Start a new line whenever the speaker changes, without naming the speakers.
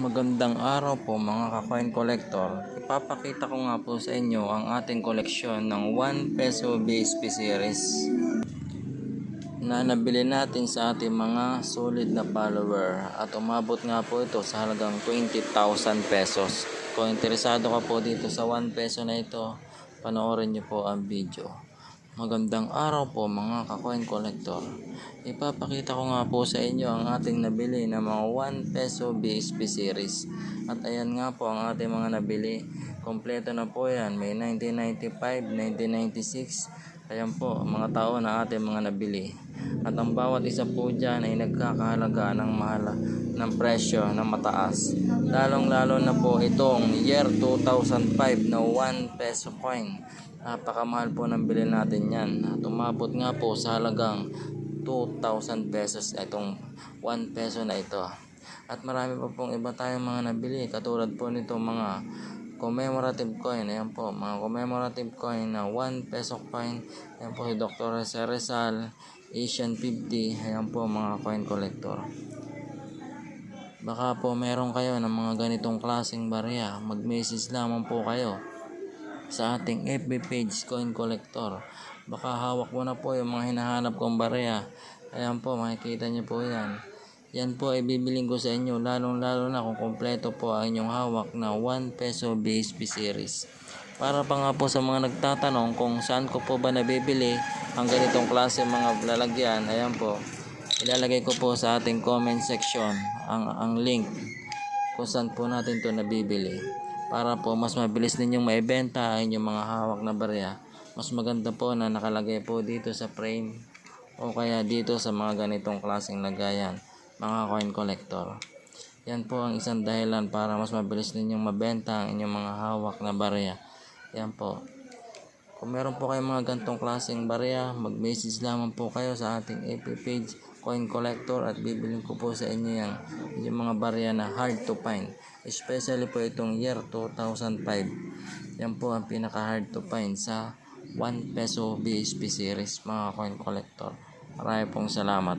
Magandang araw po mga ka-coin collector. Ipapakita ko nga po sa inyo ang ating koleksyon ng 1 peso BSP series na nabili natin sa ating mga solid na follower at umabot nga po ito sa halagang 20,000 pesos. Kung interesado ka po dito sa 1 peso na ito, panoorin niyo po ang video. Magandang araw po mga ka-coin collector. Ipapakita ko nga po sa inyo ang ating nabili na mga 1 peso BSP series. At ayan nga po ang ating mga nabili. Kompleto na po yan. May 1995, 1996. Ayan po, mga tao na ating mga nabili. At ang bawat isa po dyan ay nagkakahalaga ng mahal ng presyo na mataas. Lalong lalo na po itong year 2005 na 1 peso coin. Napakamahal po ng bilhin natin yan. At umabot nga po sa halagang 2,000 pesos itong 1 peso na ito. At marami pa pong iba tayong mga nabili. Katulad po nito mga commemorative coin. Ayan po, mga commemorative coin na 1 peso coin. Ayan po si Dr. Jose Rizal, Asian 50. Ayan po mga coin collector. Baka po meron kayo ng mga ganitong klaseng barya. Mag-message lamang po kayo sa ating FB page Coin Collector. Baka hawak mo na po yung mga hinahanap kong barya. Ayan po, makikita niyo po yan. Yan po ay bibiling ko sa inyo lalong lalo na kung kompleto po ang inyong hawak na 1 peso BSP series. Para pa nga po sa mga nagtatanong kung saan ko po ba nabibili ang ganitong klase mga lalagyan, ayan po. Ilalagay ko po sa ating comment section ang, ang link kung saan po natin to nabibili. Para po mas mabilis ninyong maibenta ang inyong mga hawak na barya. Mas maganda po na nakalagay po dito sa frame o kaya dito sa mga ganitong klaseng lagayan mga coin collector. Yan po ang isang dahilan para mas mabilis ninyong mabenta ang inyong mga hawak na barya. Yan po. Kung meron po kayong mga gantong klaseng barya, mag-message lamang po kayo sa ating AP page Coin Collector at bibilin ko po sa inyo yung, yung mga barya na hard to find. Especially po itong year 2005. Yan po ang pinaka hard to find sa 1 peso BSP series mga coin collector. Maraming pong salamat.